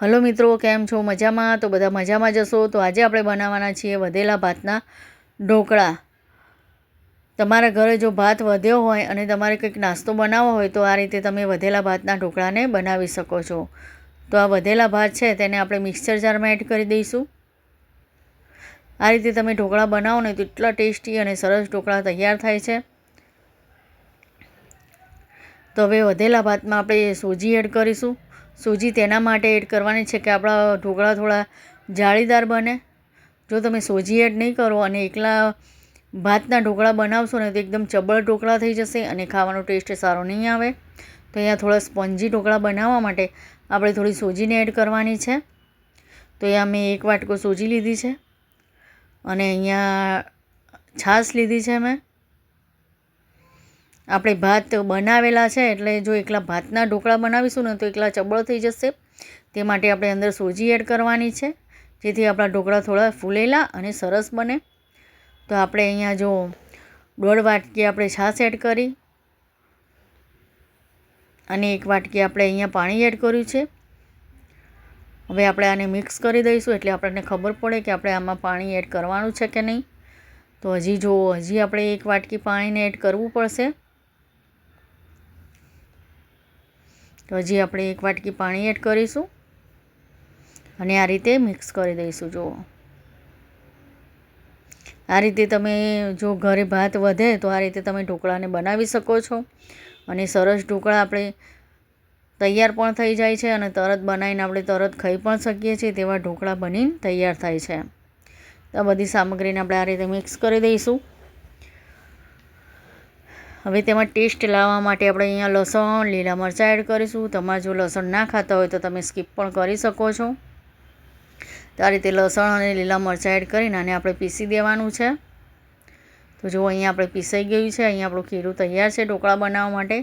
Hello મિત્રો, કેમ છો? મજામાં? તો બધા મજામાં જશો તો આજે આપણે બનાવવાના છીએ વધેલા ભાતના ઢોકળા. તમારા ઘરે જો ભાત વધ્યો હોય અને તમારે કંઈક નાસ્તો બનાવવો હોય, તો આ રીતે તમે વધેલા ભાતના ઢોકળાને બનાવી શકો છો. તો આ વધેલા ભાત છે, તેને આપણે મિક્સર જારમાં એડ કરી દઈશું. આ રીતે તમે ઢોકળા બનાવો ને, તો એટલા ટેસ્ટી અને સરસ ઢોકળા તૈયાર થાય છે. તો હવે વધેલા ભાતમાં આપણે સોજી એડ કરીશું. સૂજી તેના માટે એડ કરવાની છે કે આપણા ઢોકળા થોડા જાળીદાર બને. જો તમે સોજી એડ નહીં કરો અને એકલા ભાતના ઢોકળા બનાવશો ને તો એકદમ ચબળ ઢોકળા થઈ જશે અને ખાવાનો ટેસ્ટ સારો નહીં આવે. તો અહીંયા થોડા સ્પોન્જી ઢોકળા બનાવવા માટે આપણે થોડી સોજીને એડ કરવાની છે. તો અહીંયા મેં એક વાટકો સોજી લીધી છે અને અહીંયા છાશ લીધી છે મેં. આપણે ભાત બનાવેલા છે, એટલે જો એકલા ભાતના ઢોકળા બનાવીશું ને તો એકલા ચબળ થઈ જશે. તે માટે આપણે અંદર સોજી એડ કરવાની છે, જેથી આપણા ઢોકળા થોડા ફૂલેલા અને સરસ બને. તો આપણે અહીંયા જો દોઢ વાટકી આપણે છાશ એડ કરી અને એક વાટકી આપણે અહીંયા પાણી એડ કર્યું છે. હવે આપણે આને મિક્સ કરી દઈશું, એટલે આપણને ખબર પડે કે આપણે આમાં પાણી એડ કરવાનું છે કે નહીં. તો હજી જો હજી આપણે એક વાટકી પાણીને એડ કરવું પડશે. તો હજી આપણે એક વાટકી પાણી એડ કરીશું. અને આ રીતે મિક્સ કરી દઈશું, જુઓ. આ રીતે તમે જો ઘરે ભાત વધે તો આ રીતે તમે ઢોકળાને બનાવી શકો છો. અને સરસ ઢોકળા આપણે તૈયાર પણ થઈ જાય છે અને તરત બનાવીને આપણે તરત ખાઈ પણ શકીએ છીએ તેવા ઢોકળા બનીને તૈયાર થાય છે. તો બધી સામગ્રીને આપણે આ રીતે મિક્સ કરી દઈશું. હવે તેમાં ટેસ્ટ લાવવા માટે આપણે અહીંયા લસણ, લીલા મરચાં એડ કરીશું. તમારે જો લસણ ના ખાતા હોય તો તમે સ્કીપ પણ કરી શકો છો. તો આ રીતે લસણ અને લીલા મરચાં એડ કરીને આને આપણે પીસી દેવાનું છે. તો જો અહીંયા આપણે પીસાઈ ગયું છે, અહીંયા આપણું ખીરું તૈયાર છે ઢોકળા બનાવવા માટે.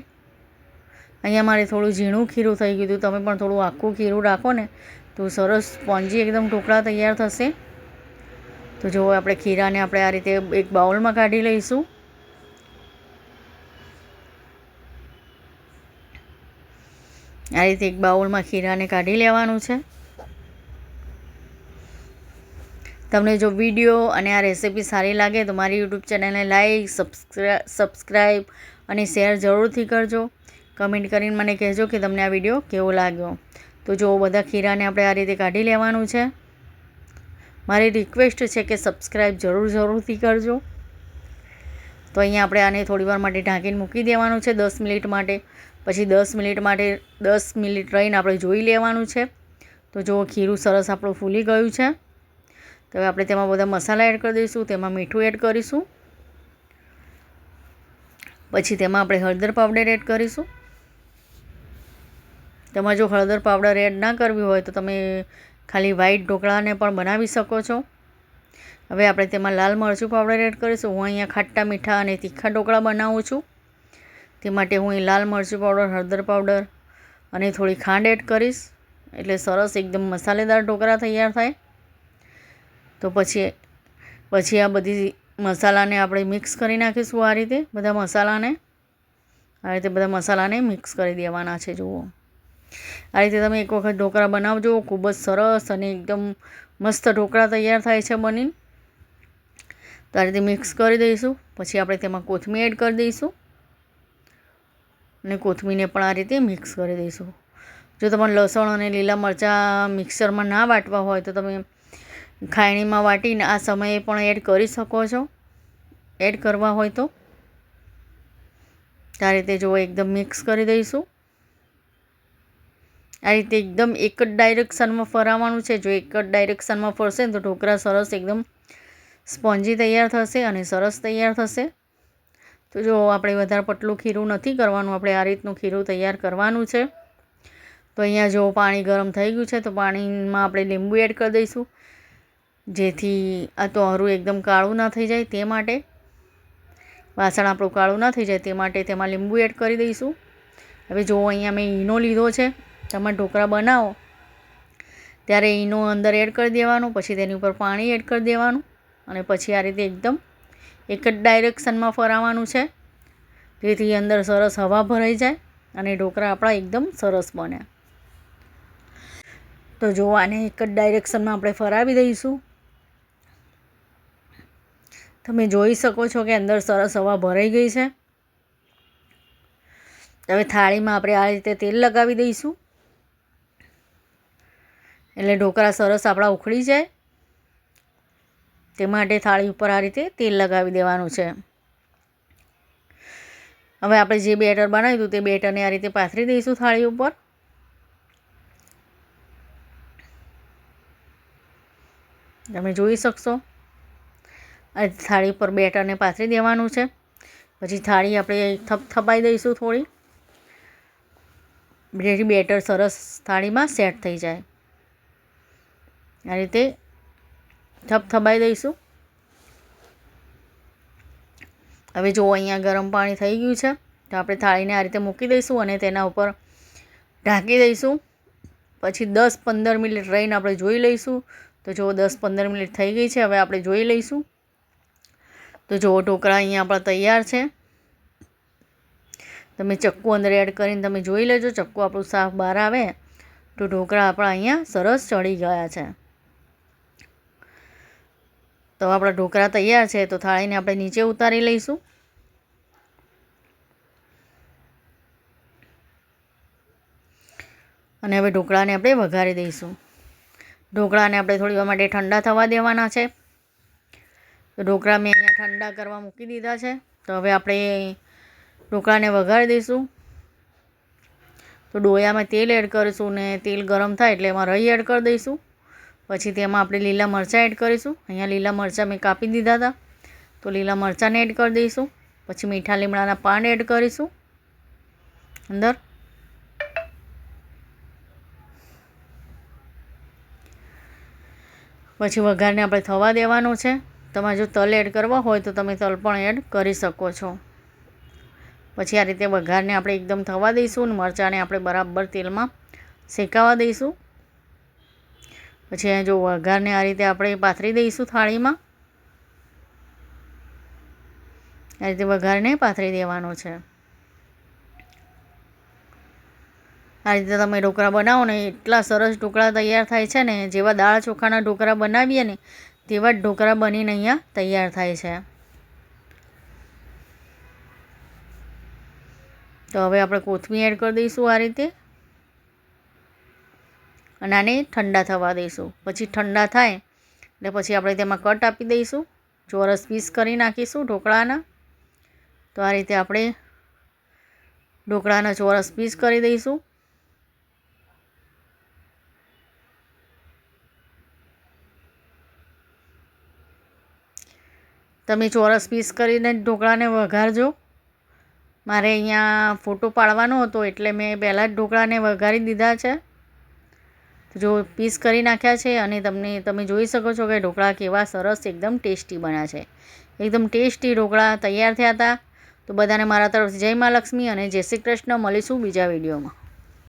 અહીંયા મારે થોડું ઝીણું ખીરું થઈ ગયું તમે પણ થોડું આખું ખીરું રાખો ને તો સરસ સ્પોન્જી એકદમ ઢોકળા તૈયાર થશે. તો જો આપણે ખીરાને આપણે આ રીતે એક બાઉલમાં કાઢી લઈશું. આ રીતે એક બાઉલમાં ખીરાને કાઢી લેવાનું છે. તમને જો વીડિયો અને આ રેસીપી સારી લાગે તો મારી યુટ્યુબ ચેનલને લાઈક સબસ્ક્રાઈબ અને શેર જરૂરથી કરજો. કમેન્ટ કરીને મને કહેજો કે તમને આ વીડિયો કેવો લાગ્યો. તો જો બધા ખીરાને આપણે આ રીતે કાઢી લેવાનું છે. મારી રિક્વેસ્ટ છે કે સબસ્ક્રાઈબ જરૂર જરૂરથી કરજો. તો અહીંયા આપણે આને થોડીવાર માટે ઢાંકીને મૂકી દેવાનું છે દસ મિનિટ માટે. પછી દસ મિનિટ માટે દસ મિનિટ રહીને આપણે જોઈ લેવાનું છે. તો જો ખીરું સરસ આપણું ફૂલી ગયું છે. તો હવે આપણે તેમાં બધા મસાલા એડ કરી દઈશું, તેમાં મીઠું એડ કરીશું. પછી તેમાં આપણે હળદર પાવડર એડ કરીશું. તેમાં જો હળદર પાવડર એડ ના કરવી હોય તો તમે ખાલી વ્હાઈટ ઢોકળાને પણ બનાવી શકો છો. હવે આપણે તેમાં લાલ મરચું પાવડર એડ કરીશું. હું અહીંયા ખાટ્ટા મીઠા અને તીખા ઢોકળા બનાવું છું. તે માટે હું એ લાલ મરચું પાવડર હળદર પાવડર અને થોડી ખાંડ એડ કરીશ. એટલે સરસ એકદમ મસાલેદાર ઢોકળા તૈયાર થાય. તો પછી પછી આ બધી મસાલાને આપણે મિક્સ કરી નાખીશું આ રીતે, બધા મસાલાને. આ રીતે બધા મસાલાને મિક્સ કરી દેવાના છે, જુઓ. આ રીતે તમે એક વખત ઢોકળા બનાવજો. ખૂબ જ સરસ અને એકદમ મસ્ત ઢોકળા તૈયાર થાય છે બનીને. તો આ મિક્સ કરી દઈશું. પછી આપણે તેમાં કોથમીર એડ કરી દઈશું. અને કોથમીરને પણ આ રીતે મિક્સ કરી દઈશું. જો તમારે લસણ અને લીલા મરચાં મિક્સરમાં ના વાટવા હોય તો તમે ખાયણીમાં વાટીને આ સમયે પણ એડ કરી શકો છો. એડ કરવા હોય તો. આ રીતે જો એકદમ મિક્સ કરી દઈશું. આ રીતે એકદમ એક જ ડાયરેક્શનમાં ફરાવવાનું છે. જો એક જ ડાયરેક્શનમાં ફરશે તો ઢોકળા સરસ એકદમ સ્પોન્જી તૈયાર થશે અને સરસ તૈયાર થશે. તો જો આપણે વધારે પટલું ખીરું નથી કરવાનું, આપણે આ રીતનું ખીરું તૈયાર કરવાનું છે. તો અહીંયા જો પાણી ગરમ થઈ ગયું છે, તો પાણીમાં આપણે લીંબુ એડ કરી દઈશું. જેથી આ તો હરું એકદમ કાળું ના થઈ જાય તે માટે. વાસણ આપણું કાળું ના થઈ જાય તે માટે તેમાં લીંબુ એડ કરી દઈશું. હવે જો અહીંયા મેં ઈનો લીધો છે, તમે ઢોકળા બનાવો. ત્યારે ઈનો અંદર એડ કરી દેવાનું, પછી તેની ઉપર પાણી એડ કરી દેવાનું. અને પછી આ રીતે એકદમ એક જ ડાયરેક્શનમાં ફરાવવાનું છે. જેથી અંદર સરસ હવા ભરાઈ જાય અને ઢોકળા આપણા એકદમ સરસ બને. તો જો આને એક જ ડાયરેક્શનમાં આપણે ફરાવી દઈશું. તમે જોઈ શકો છો કે અંદર સરસ હવા ભરાઈ ગઈ છે. હવે થાળીમાં આપણે આ રીતે તેલ લગાવી દઈશું. એટલે ઢોકળા સરસ આપણા ઉખડી જાય. તે માટે થાળી ઉપર આ રીતે તેલ લગાવી દેવાનું છે. હવે આપણે જે બેટર બનાવ્યું હતું તે બેટરને આ રીતે પાથરી દઈશું થાળી ઉપર. તમે જોઈ શકશો. આ થાળી પર બેટરને પાથરી દેવાનું છે. પછી થાળી આપણે થપ થપાઈ દઈશું થોડી. જેથી બેટર સરસ થાળીમાં સેટ થઈ જાય. આ રીતે થપ થપાઈ દઈશું. હવે જો અહીંયા ગરમ પાણી થઈ ગયું છે, તો આપણે થાળીને આ રીતે મૂકી દઈશું અને તેના ઉપર ઢાંકી દઈશું. પછી દસ પંદર મિનિટ રહીને આપણે જોઈ લઈશું. તો જો દસ પંદર મિનિટ થઈ ગઈ છે, હવે આપણે જોઈ લઈશું. તો જો ઢોકળા અહીંયા આપણા તૈયાર છે. તમે ચક્કુ અંદર એડ કરીને તમે જોઈ લેજો, ચક્કુ આપણું સાફ બહાર આવે. તો ઢોકળા આપણા અહીંયા સરસ ચડી ગયા છે. તો આપણા ઢોકળા તૈયાર છે, તો થાળીને આપણે નીચે ઉતારી લઈશું. અને હવે ઢોકળાને આપણે વઘારી દઈશું. ઢોકળાને આપણે થોડી વાર માટે ઠંડા થવા દેવાના છે. તો ઢોકળા મેં અહીંયા ઠંડા કરવા મૂકી દીધા છે. તો હવે આપણે ઢોકળાને વઘારી દઈશું. તો ડોયામાં તેલ એડ કરીશું ને તેલ ગરમ થાય એટલે એમાં રહી એડ કરી દઈશું. પછી તેમાં આપણે લીલા મરચાં એડ કરીશું. અહીંયા લીલા મરચાં મેં કાપી દીધા હતા. તો લીલા મરચાંને એડ કરી દઈશું. પછી મીઠા લીમડાના પાન એડ કરીશું. અંદર. પછી વઘારને આપણે થવા દેવાનું છે. તમારે જો તલ એડ કરવા હોય તો તમે તલ પણ એડ કરી શકો છો. પછી આ રીતે વઘારને આપણે એકદમ થવા દઈશું અને મરચાંને આપણે બરાબર તેલમાં શેકાવા દઈશું. પછી જો વઘારને આ રીતે આપણે પાથરી દઈશું થાળીમાં? આ રીતે વઘારને પાથરી દેવાનો છે. આ રીતે તમે ઢોકળા બનાવો ને, એટલા સરસ ઢોકળા તૈયાર થાય છે ને, જેવા દાળ ચોખાના ઢોકળા બનાવીએ ને, તેવા જ ઢોકળા બનીને અહીંયા તૈયાર થાય છે. તો હવે આપણે કોથમીર એડ કરી દઈશું આ રીતે. અને આને ઠંડા થવા દઈશું. પછી ઠંડા થાય, એટલે પછી આપણે તેમાં કટ આપી દઈશું. ચોરસ પીસ કરી નાખીશું ઢોકળાના. તો આ રીતે આપણે ઢોકળાના ચોરસ પીસ કરી દઈશું. તમે ચોરસ પીસ કરીને ઢોકળાને વઘારજો. મારે અહીંયા ફોટો પાડવાનો હતો, એટલે મેં પહેલાં જ ઢોકળાને વઘારી દીધા છે. જો પીસ કરી નાખ્યા છે અને તમને તમે જોઈ શકો છો કે ઢોકળા કેવા સરસ એકદમ ટેસ્ટી બન્યા છે. એકદમ ટેસ્ટી ઢોકળા તૈયાર થયા હતા. તો બધાને મારા તરફથી જય મા અને જય શ્રી કૃષ્ણ. મળીશું બીજા વિડીયોમાં.